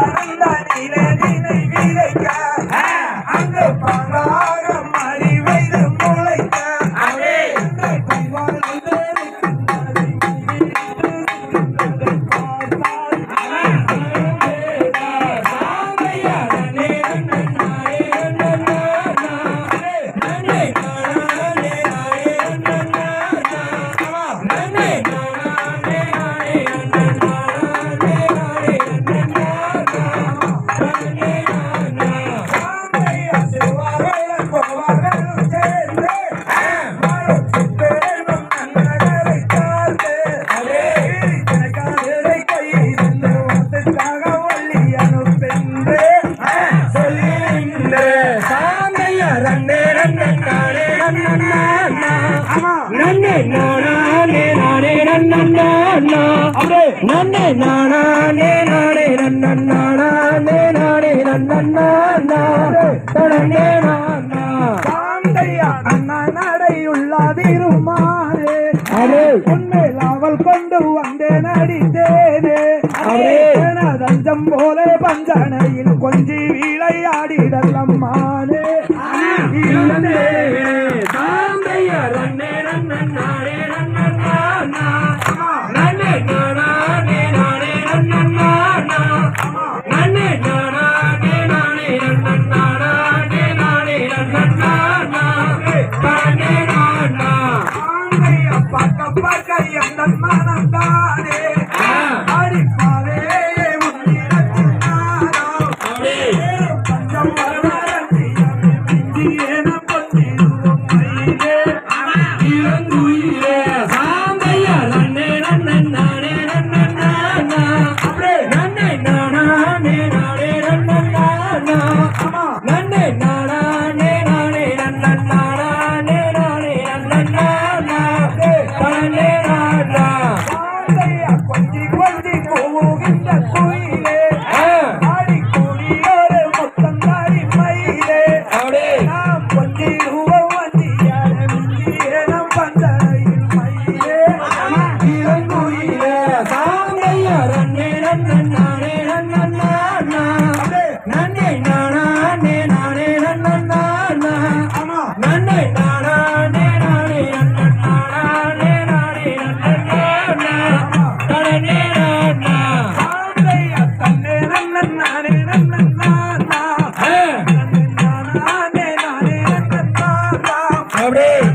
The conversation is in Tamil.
பறந்த நிலவினை நன்னே நானே நானே நன்னே நன்னே நானே நானே நன்னே நானே நன்னே தடனே நானா நடையுள்ளதிருமாறே அரே உன்மேல் அவள் கொண்டு வந்தேன் அடித்தேனே அவரே. தஞ்சம் போல பஞ்சனையில் கொஞ்சி விளையாடிடல்லம்மானே சாந்தைய கப்பக்கரியம் தன்மானம் தானே அடிப்பாவே Come ¡Abre!